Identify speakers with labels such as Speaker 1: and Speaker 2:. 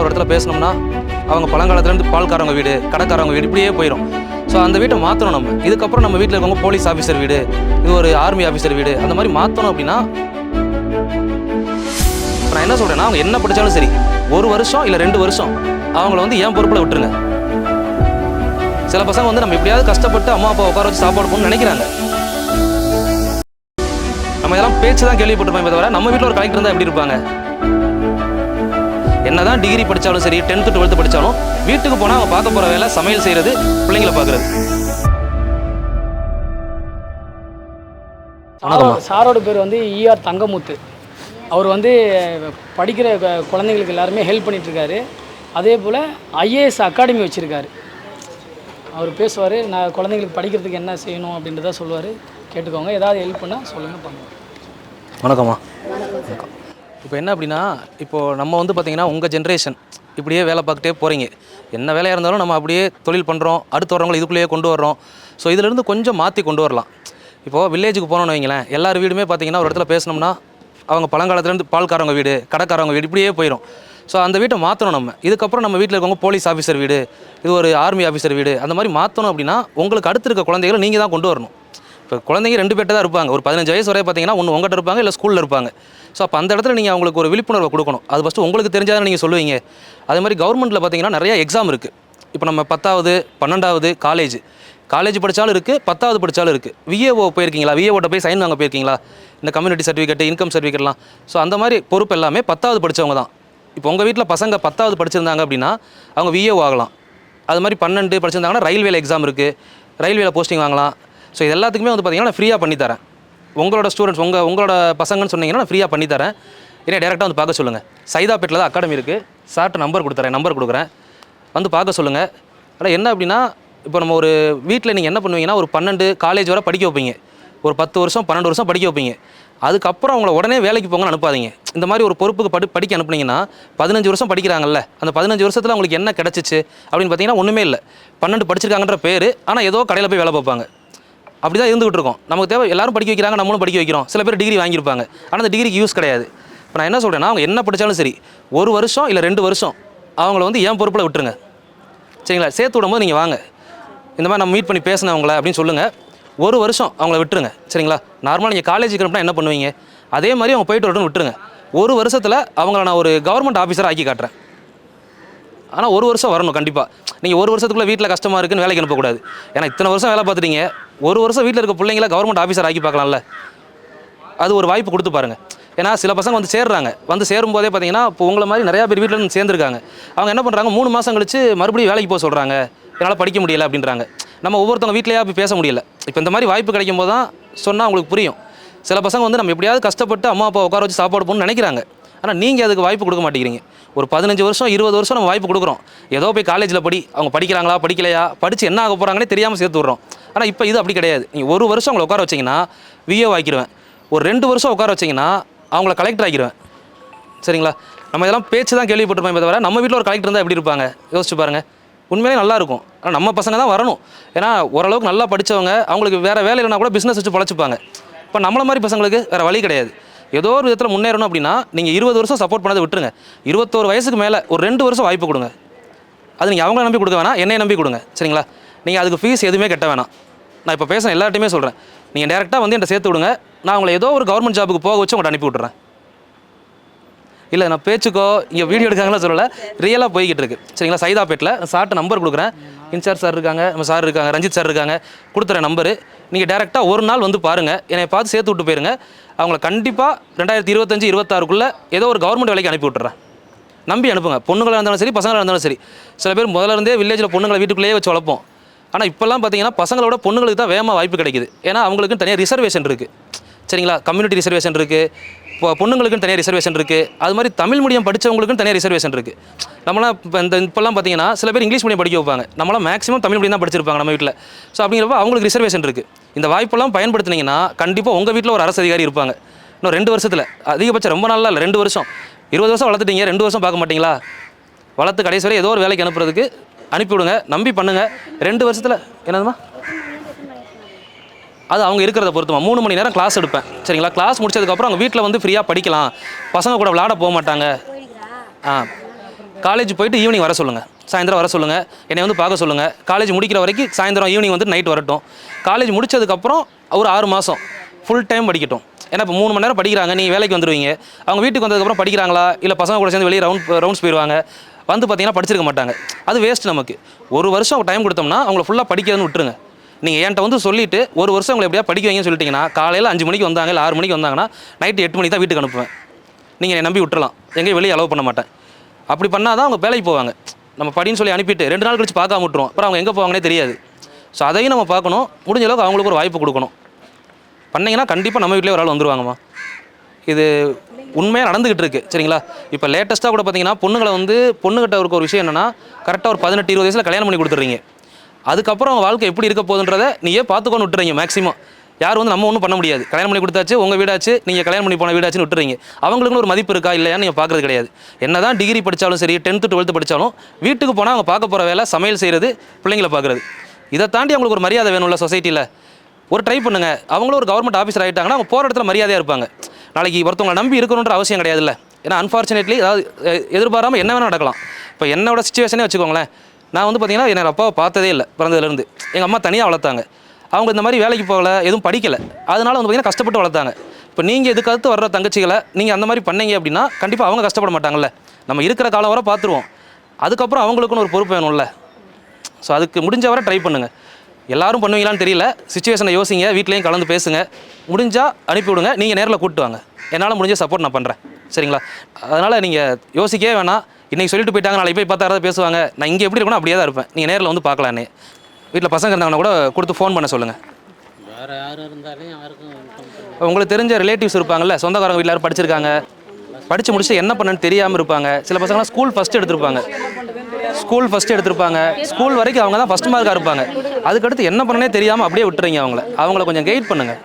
Speaker 1: ஒரு இடத்துல பேசணும்னா அவங்க பழங்காலத்துலேருந்து பால்காரவங்க வீடு கடைக்காரவங்க வீடு இப்படியே போயிடும் ஸோ அந்த வீட்டை மாற்றணும் நம்ம. இதுக்கப்புறம் நம்ம வீட்டில் இருக்கவங்க போலீஸ் ஆஃபீஸர் வீடு இது ஒரு ஆர்மி ஆஃபீஸர் வீடு அந்த மாதிரி மாற்றணும் அப்படின்னா நான் என்ன சொல்கிறேன்னா அவங்க என்ன படித்தாலும் சரி ஒரு வருஷம் இல்லை ரெண்டு வருஷம் அவங்கள வந்து ஏன் பொறுப்பில் விட்டுருங்க. சில பசங்க வந்து நம்ம எப்படியாவது கஷ்டப்பட்டு அம்மா அப்பா உட்கார வச்சு சாப்பாடு போகணும்னு நினைக்கிறாங்க. நம்ம இதெல்லாம் பேச்சு தான் கேள்விப்பட்டிருப்போம் தவிர நம்ம வீட்டில் ஒரு கலெக்டர் இருந்தால் எப்படி இருப்பாங்க? என்னதான் டிகிரி படித்தாலும் சரி டென்த்து டுவெல்த்து படித்தாலும் வீட்டுக்கு போனால் அவங்க பார்க்க போகிற வேலை சமையல் செய்கிறது பிள்ளைங்களை பார்க்குறது. வணக்கம்மா.
Speaker 2: சாரோட பேர் வந்து ஈஆர் தங்கமுத்து. அவர் வந்து படிக்கிற குழந்தைங்களுக்கு எல்லாருமே ஹெல்ப் பண்ணிகிட்ருக்காரு அதே போல் ஐஏஎஸ் அகாடமி வச்சுருக்காரு. அவர் பேசுவார் நான் குழந்தைங்களுக்கு படிக்கிறதுக்கு என்ன செய்யணும் அப்படின்றத சொல்லுவார். கேட்டுக்கோங்க ஏதாவது ஹெல்ப் பண்ணால் சொல்லுங்கள் பண்ணுவோம்.
Speaker 1: வணக்கம்மா. வணக்கம் இப்போ என்ன அப்படின்னா இப்போது நம்ம வந்து பார்த்திங்கன்னா உங்கள் ஜென்ரேஷன் இப்படியே வேலை பார்த்துட்டே போகிறீங்க என்ன வேலையாக இருந்தாலும் நம்ம அப்படியே தொழில் பண்ணுறோம் அடுத்து வரவங்களை இதுக்குள்ளேயே கொண்டு வர்றோம். ஸோ இதிலேருந்து கொஞ்சம் மாற்றி கொண்டு வரலாம். இப்போது வில்லேஜுக்கு போனோம்னு வைங்களேன் எல்லார் வீடுமே பார்த்தீங்கன்னா ஒரு இடத்துல பேசினோம்னா அவங்க பழங்காலத்துலேருந்து பால்காரவங்க வீடு கடைக்காரவங்க வீடு இப்படியே போயிடும் ஸோ அந்த வீட்டை மாற்றணும் நம்ம. இதுக்கப்புறம் நம்ம வீட்டில் இருக்கவங்க போலீஸ் ஆஃபீஸர் வீடு இது ஒரு ஆர்மி ஆஃபீஸர் வீடு அந்த மாதிரி மாற்றணும் அப்படின்னா உங்களுக்கு அடுத்து இருக்க குழந்தைகளை நீங்கள் தான் கொண்டு வரணும். இப்போ குழந்தைங்க ரெண்டு பேர்ட்ட தான் இருப்பாங்க. ஒரு பதினஞ்சு வயசு வரை பார்த்தீங்கன்னா ஒன்று உங்கள்கிட்ட இருப்பாங்க இல்லை ஸ்கூலில் இருப்பாங்க. ஸோ அப்போ அந்த இடத்துல நீங்கள் அவங்களுக்கு ஒரு விழிப்புணர்வை கொடுக்கணும். அது ஃபஸ்ட்டு உங்களுக்கு தெரிஞ்சாதான் நீங்கள் சொல்லுவீங்க. அதே மாதிரி கவர்மெண்ட்டில் பார்த்தீங்கன்னா நிறைய எக்ஸாம் இருக்குது இப்போ நம்ம பத்தாவது பன்னெண்டாவது காலேஜ் காலேஜ் படித்தாலும் இருக்குது பத்தாவது படித்தாலும் இருக்குது விஏஓ போயிருக்கீங்களா? விஏஓட்ட போய் சைன் வாங்க போயிருக்கீங்களா? இந்த கம்யூனிட்டி சர்டிஃபிகேட் இன்கம் சர்டிஃபிகேட்லாம் ஸோ அந்த மாதிரி பொறுப்பு எல்லாமே பத்தாவது படித்தவங்க தான். இப்போ உங்கள் வீட்டில் பசங்க பத்தாவது படிச்சிருந்தாங்க அப்படின்னா அவங்க விஏஓ ஆகலாம். அது மாதிரி பன்னெண்டு படிச்சிருந்தாங்கன்னா ரயில்வேல எக்ஸாம் இருக்குது ரயில்வேல போஸ்டிங் வாங்கலாம். ஸோ இது எல்லாத்துக்குமே வந்து பார்த்தீங்கன்னா நான் ஃப்ரீயாக பண்ணித்தரேன். உங்களோட ஸ்டூடெண்ட்ஸ் உங்கள் உங்களோட பசங்கன்னு சொன்னீங்கன்னா நான் ஃப்ரீயாக பண்ணித்தரேன். இல்லை டேரெக்டாக வந்து பார்க்க சொல்லுங்கள் சைதாப்பேட்டில் தான் அகாடமி இருக்குது சார்ட்டு நம்பர் கொடுத்துறேன் நம்பர் கொடுக்குறேன். வந்து பார்க்க சொல்லுங்கள் ஆனால் என்ன அப்படின்னா இப்போ நம்ம ஒரு வீட்டில் நீங்கள் என்ன பண்ணுவீங்கன்னா ஒரு பன்னெண்டு காலேஜ் வர படிக்க வைப்பீங்க. ஒரு பத்து வருஷம் பன்னெண்டு வருஷம் படிக்க வைப்பீங்க. அதுக்கப்புறம் அவங்கள உடனே வேலைக்கு போங்கன்னு அனுப்பாதீங்க. இந்த மாதிரி ஒரு பொறுப்புக்கு படி படிக்க அனுப்புனீங்கன்னா பதினஞ்சு வருஷம் படிக்கிறாங்கல்ல அந்த பதினஞ்சு வருஷத்தில் அவங்களுக்கு என்ன கிடச்சிச்சு அப்படின்னு பார்த்தீங்கன்னா ஒன்றுமே இல்லை. பன்னெண்டு படிச்சிருக்காங்கன்ற பேர் ஆனால் ஏதோ கடையில் போய் வேலை பார்ப்பாங்க. அப்படி தான் இருந்துகிட்டு இருக்கோம். நமக்கு தேவை எல்லாரும் படிக்க வைக்கிறாங்க நம்மளும் படிக்க வைக்கிறோம். சில பேர் டிகிரி வாங்கியிருப்பாங்க. ஆனால் அந்த டிகிரிக்கு யூஸ் கிடையாது. இப்போ நான் என்ன சொல்கிறேன்னா அவங்க என்ன படித்தாலும் சரி ஒரு வருஷம் இல்லை ரெண்டு வருஷம் அவங்கள வந்து ஏன் பொறுப்பில் விட்டுருங்க. சரிங்களா? சேர்த்து விடும்போது நீங்கள் வாங்க. இந்த மாதிரி நம்ம மீட் பண்ணி பேசினவங்கள அப்படின்னு சொல்லுங்கள் ஒரு வருஷம் அவங்கள விட்டுருங்க. சரிங்களா? நார்மலாக நீங்கள் காலேஜுக்கு அனுப்புனா என்ன பண்ணுவீங்க? அதே மாதிரி அவங்க போயிட்டு வரட்டும்னு விட்டுருங்க. ஒரு வருஷத்தில் அவங்கள நான் ஒரு கவர்மெண்ட் ஆஃபீஸராக ஆக்கி காட்டுறேன். ஆனால் ஒரு வருஷம் வரணும் கண்டிப்பாக நீங்கள் ஒரு வருஷத்துக்குள்ளே வீட்டில் கஷ்டமாக இருக்குன்னு வேலைக்கு அனுப்பக்கூடாது. ஏன்னா இத்தனை வருஷம் வேலை பார்த்துட்டீங்க. ஒரு வருஷம் வீட்டில் இருக்க பிள்ளைங்கள கவர்மெண்ட் ஆஃபீஸர் ஆக்கி பார்க்கலாம்ல. அது ஒரு வாய்ப்பு கொடுத்து பாருங்க. ஏன்னா சில பசங்க வந்து சேர்றாங்க. வந்து சேரும்போதே பார்த்தீங்கன்னா இப்போ உங்களை மாதிரி நிறையா பேர் வீட்டில் இருந்து சேர்ந்துருக்காங்க. அவங்க என்ன பண்ணுறாங்க மூணு மாதம் கழிச்சு மறுபடியும் வேலைக்கு போக சொல்கிறாங்க என்னால் படிக்க முடியலை அப்படின்றாங்க. நம்ம ஒவ்வொருத்தவங்க வீட்டிலேயே போய் பேச முடியல. இப்போ இந்த மாதிரி வாய்ப்பு கிடைக்கும் போது தான் சொன்னால் உங்களுக்கு புரியும். சில பசங்க வந்து நம்ம எப்படியாவது கஷ்டப்பட்டு அம்மா அப்பா உட்கார வச்சு சாப்பாடு போகணும்னு நினைக்கிறாங்க. ஆனால் நீங்கள் அதுக்கு வாய்ப்பு கொடுக்க மாட்டேங்கிறீங்க. ஒரு பதினஞ்சு வருஷம் இருபது வருஷம் நம்ம வாய்ப்பு கொடுக்குறோம். ஏதோ போய் காலேஜில் படி அவங்க படிக்கிறாங்களா படிக்கலையா படித்து என்ன ஆக போகிறாங்கன்னே தெரியாமல் சேர்த்து விட்றோம். ஆனால் இப்போ இது அப்படி கிடையாது. நீங்கள் ஒரு வருஷம் அவங்களை உட்கார வச்சிங்கன்னா விஏ ஆக்கிடுவேன் ஒரு ரெண்டு வருஷம் உட்கார வச்சிங்கன்னா அவங்கள கலெக்டர் ஆக்கிடுவேன் சரிங்களா? நம்ம இதெல்லாம் பேச்சு தான் கேள்விப்பட்டிருப்போம் தவிர நம்ம வீட்டில் ஒரு கலெக்டர் இருந்தால் எப்படி இருப்பாங்க? யோசிச்சு பாருங்கள் உண்மையிலே நல்லா இருக்கும். ஆனால் நம்ம பசங்க தான் வரணும். ஏன்னா ஓரளவுக்கு நல்லா படித்தவங்க அவங்களுக்கு வேறு வேலை இல்லைனா கூட பிஸ்னஸ் வச்சு பழச்சிப்பாங்க. இப்போ நம்மளை மாதிரி பசங்களுக்கு வேறு வழி கிடையாது. ஏதோ ஒரு விதத்தில் முன்னேறணும் அப்படின்னா நீங்கள் இருபது வருஷம் சப்போர்ட் பண்ணதை விட்டுருங்க. இருபத்தோரு வயசுக்கு மேலே ஒரு ரெண்டு வருஷம் வாய்ப்பு கொடுங்க. அது நீங்கள் அவங்கள நம்பி கொடுக்க வேணாம் என்னையை நம்பி கொடுங்க. சரிங்களா? நீங்கள் அதுக்கு ஃபீஸ் எதுவுமே கட்ட வேணாம். நான் இப்போ பேசுகிறேன் எல்லார்ட்டையுமே சொல்கிறேன் நீங்கள் டேரெக்டாக வந்து என்கிட்ட சேர்த்து விடுங்க. நான் உங்களை ஏதோ ஒரு கவர்மெண்ட் ஜாபுக்கு போக வச்சு உங்கள்கிட்ட அனுப்பி விட்றேன் இல்லை நான் பேச்சுக்கோ இங்கே வீடியோ எடுக்காங்களா சொல்லலை. ரியலாக போய்கிட்டு இருக்கு. சரிங்களா? சைதாப்பேட்டில் சார்ட்ட நம்பர் கொடுக்குறேன். இன்சார்ஜ் சார் இருக்காங்க நம்ம சார் இருக்காங்க ரஞ்சித் சார் இருக்காங்க. கொடுத்துறேன் நம்பரு நீங்கள் டேரெக்டாக ஒரு நாள் வந்து பாருங்கள் என்னை பார்த்து சேர்த்து விட்டு போயிருங்க. அவங்கள கண்டிப்பாக ரெண்டாயிரத்தி இருபத்தஞ்சி இருபத்தாறுக்குள்ளே ஏதோ ஒரு கவர்மெண்ட் வேலைக்கு அனுப்பி விட்டுறேன். நம்பி அனுப்புங்க. பொண்ணுங்களாக இருந்தாலும் சரி பசங்களாக இருந்தாலும் சரி. சில பேர் முதல்ல இருந்தே வில்லேஜில் பொண்ணுங்களை வீட்டுக்குள்ளேயே வச்சு வளர்ப்போம். ஆனால் இப்போல்லாம் பார்த்தீங்கன்னா பசங்களோட பொண்ணுங்களுக்கு தான் வேகமாக வாய்ப்பு கிடைக்குது. ஏன்னா அவங்களுக்கு தனியாக ரிசர்வேஷன் இருக்குது சரிங்களா? கம்யூனிட்டி ரிசர்வேஷன் இருக்குது இப்போ பொண்ணுங்களுக்கு தனியாக ரிசர்வேஷன் இருக்குது அது மாதிரி தமிழ் மீடியம் படித்தவங்களுக்கும் தனியாக ரிசர்வேஷன் இருக்குது நம்மளாம் இப்போ இந்த இப்போல்லாம் பார்த்தீங்கன்னா சில பேர் இங்கிலீஷ் மீடியம் படிக்க வைப்பாங்க. நம்மளாம் மேக்ஸிமம் தமிழ் மீடியம் தான் படிச்சிருப்பாங்க நம்ம வீட்டில் ஸோ அப்படிங்கிறப்ப அவங்களுக்கு ரிசர்வேஷன் இருக்குது இந்த வாய்ப்பெல்லாம் பயன்படுத்தினீங்கன்னா கண்டிப்பாக உங்கள் வீட்டில் ஒரு அரசு அதிகாரி இருப்பாங்க. இன்னும் ரெண்டு வருஷத்தில். அதிகபட்சம் ரொம்ப நாளில் இல்லை ரெண்டு வருஷம். இருபது வருஷம் வளர்த்துட்டீங்க ரெண்டு வருஷம் பார்க்க மாட்டிங்களா? வளர்த்து கடைசி வரை ஏதோ ஒரு வேலைக்கு அனுப்புறதுக்கு அனுப்பிவிடுங்க நம்பி பண்ணுங்கள் ரெண்டு வருஷத்தில் என்னதுமா? அது அவங்க இருக்கிறத பொறுத்துமா? மூணு மணி நேரம் கிளாஸ் எடுப்பேன். சரிங்களா? கிளாஸ் முடிச்சதுக்கப்புறம் அவங்க வீட்டில் வந்து ஃப்ரீயாக படிக்கலாம். பசங்க கூட விளையாட போக மாட்டாங்க. ஆ. காலேஜ் போயிட்டு ஈவினிங் வர சொல்லுங்கள் சாயந்தரம் வர சொல்லுங்கள் என்னை வந்து பார்க்க சொல்லுங்கள் காலேஜ் முடிக்கிற வரைக்கும் சாயந்தரம் ஈவினிங் வந்து நைட் வரட்டும். காலேஜ் முடிச்சதுக்கப்புறம் ஒரு ஆறு மாதம் ஃபுல் டைம் படிக்கட்டும். ஏன்னா இப்போ மூணு மணி நேரம் படிக்கிறாங்க. நீங்கள் வேலைக்கு வந்துடுவீங்க அவங்க வீட்டுக்கு வந்ததுக்கப்புறம் படிக்கிறாங்களா? இல்லை பசங்க கூட சேர்ந்து வெளியே ரவுண்ட் ரவுண்ட்ஸ் போயிடுவாங்க வந்து பார்த்தீங்கன்னா படிச்சிருக்க மாட்டாங்க. அது வேஸ்ட் நமக்கு. ஒரு வருஷம் டைம் கொடுத்தோம்னா அவங்கள ஃபுல்லாக படிக்கிறதுன்னு விட்டுருங்க. நீங்கள் என்கிட்ட வந்து சொல்லிவிட்டு ஒரு வருஷம் உங்களை எப்படியா படிக்க வைங்கன்னு சொல்லிட்டீங்கன்னா காலையில் அஞ்சு மணிக்கு வந்தாங்க இல்லை ஆறு மணிக்கு வந்தாங்கன்னா நைட்டு எட்டு மணிக்கு தான் வீட்டுக்கு அனுப்புவேன். நீங்கள் என்னை நம்பி விட்டுறலாம். எங்கேயும் வெளியே அலோவ் பண்ண மாட்டேன். அப்படி பண்ணால் தான் அவங்க வேலைக்கு போவாங்க. நம்ம படின்னு சொல்லி அனுப்பிட்டு ரெண்டு நாள் கழிச்சு பார்க்காம விட்டுருவோம். அப்புறம் அவங்க எங்கே போவாங்கன்னே தெரியாது. ஸோ அதையும் நம்ம பார்க்கணும். முடிஞ்ச அளவுக்கு அவங்களுக்கு ஒரு வாய்ப்பு கொடுக்கணும். பண்ணிங்கன்னா கண்டிப்பாக நம்ம வீட்டிலே ஒரு ஆள் வந்துருவாங்கம்மா. இது உண்மையாக நடந்துக்கிட்டு இருக்கு. சரிங்களா? இப்போ லேட்டஸ்ட்டாக கூட பார்த்தீங்கன்னா பொண்ணுங்களை வந்து பொண்ணுகிட்ட இருக்க ஒரு விஷயம் என்னன்னா கரெக்டாக ஒரு பதினெட்டு இருபது வயசில் கல்யாணம் பண்ணி கொடுத்துட்றீங்க. அதுக்கப்புறம் அவங்க வாழ்க்கை எப்படி இருக்க போகுதுன்றதை நீயே பார்த்துக்கொண்டு விட்டுறீங்க மேக்ஸிமம் யாரும் வந்து நம்ம ஒன்றும் பண்ண முடியாது. கல்யாணம் பண்ணி கொடுத்தாச்சு உங்கள் வீடாச்சு நீங்கள் கல்யாணம் பண்ணி போன வீடாச்சுன்னு விட்டுறீங்க. அவங்களுக்குன்னு ஒரு மதிப்பு இருக்கா இல்லையான்னு நீங்கள் பார்க்குறது கிடையாது. என்ன தான் டிகிரி படித்தாலும் சரி டென்த்து டுவெல்த்து படித்தாலும் வீட்டுக்கு போனால் அவங்க பார்க்க போகிற வேலை சமையல் செய்கிறது பிள்ளைங்களை பார்க்குறது. இதை தாண்டி அவங்களுக்கு ஒரு மரியாதை வேணும்ல சொசைட்டியில் ஒரு ட்ரை பண்ணுங்க. அவங்களும் ஒரு கவர்மெண்ட் ஆஃபீஸர் ஆகிட்டாங்கன்னா அவங்க போகிற இடத்துல மரியாதையாக இருப்பாங்க. நாளைக்கு ஒருத்தவங்களை நம்பி இருக்கணுன்ற அவசியம் கிடையாதுல்ல. ஏன்னா அன்ஃபார்ச்சுனேட்லி அதாவது எதிர்பாராமல் என்ன வேணால் நடக்கலாம். இப்போ என்னோட சுச்சுவேஷனே வச்சுக்கோங்களேன். நான் வந்து பார்த்தீங்கன்னா என்னோட அப்பாவை பார்த்ததே இல்லை பிறந்ததுலேருந்து எங்கள் அம்மா தனியாக வளர்த்தாங்க. அவங்க இந்த மாதிரி வேலைக்கு போகல எதுவும் படிக்கலை. அதனால வந்து பார்த்தீங்கன்னா கஷ்டப்பட்டு வளர்த்தாங்க. இப்போ நீங்கள் இதுக்கு அடுத்து வர்ற தங்கச்சிகளை நீங்கள் அந்த மாதிரி பண்ணீங்க அப்படின்னா கண்டிப்பாக அவங்க கஷ்டப்பட மாட்டாங்கல்ல. நம்ம இருக்கிற காலம் வர பார்த்துருவோம். அதுக்கப்புறம் அவங்களுக்குன்னு ஒரு பொறுப்பு வேணும்ல. ஸோ அதுக்கு முடிஞ்ச வரை ட்ரை பண்ணுங்கள் எல்லாரும் பண்ணுவீங்களான்னு தெரியல. சுச்சுவேஷனை யோசிங்க வீட்லேயும் கலந்து பேசுங்க. முடிஞ்சால் அனுப்பிவிடுங்க நீங்கள் நேரில் கூப்பிட்டு வாங்க. என்னால் முடிஞ்ச சப்போர்ட் நான் பண்ணுறேன் சரிங்களா? அதனால் நீங்கள் யோசிக்கவே வேணாம். இன்றைக்கி சொல்லிட்டு போயிட்டாங்க நாளைக்கு போய் பார்த்தா பேசுவாங்க. நான் இங்கே எப்படி இருக்கணும் அப்படியே தான் இருப்பேன். நீங்கள் நேரில் வந்து பார்க்கலான்னு. வீட்டில் பசங்க இருந்தாங்கன்னா கூட கொடுத்து ஃபோன் பண்ண சொல்லுங்கள்
Speaker 3: வேற யார் இருந்தாலும் யாருக்கும்
Speaker 1: உங்களுக்கு தெரிஞ்ச ரிலேட்டிவ்ஸ் இருப்பாங்கல்ல சொந்தக்காரங்க வீட்டில் யாரும் படிச்சிருக்காங்க? படித்து முடிச்சுட்டு என்ன பண்ணணும்னு தெரியாமல் இருப்பாங்க. சில பசங்களாம் ஸ்கூல் ஃபஸ்ட்டு எடுத்திருப்பாங்க. ஸ்கூல் ஃபஸ்ட்டு எடுத்திருப்பாங்க. ஸ்கூல் வரைக்கும் அவங்க தான் ஃபஸ்ட் மார்க்காக இருப்பாங்க. அதுக்கடுத்து என்ன பண்ணனே தெரியாமல் அப்படியே விட்டுறீங்க அவங்கள. அவங்கள கொஞ்சம் கைட் பண்ணுங்கள்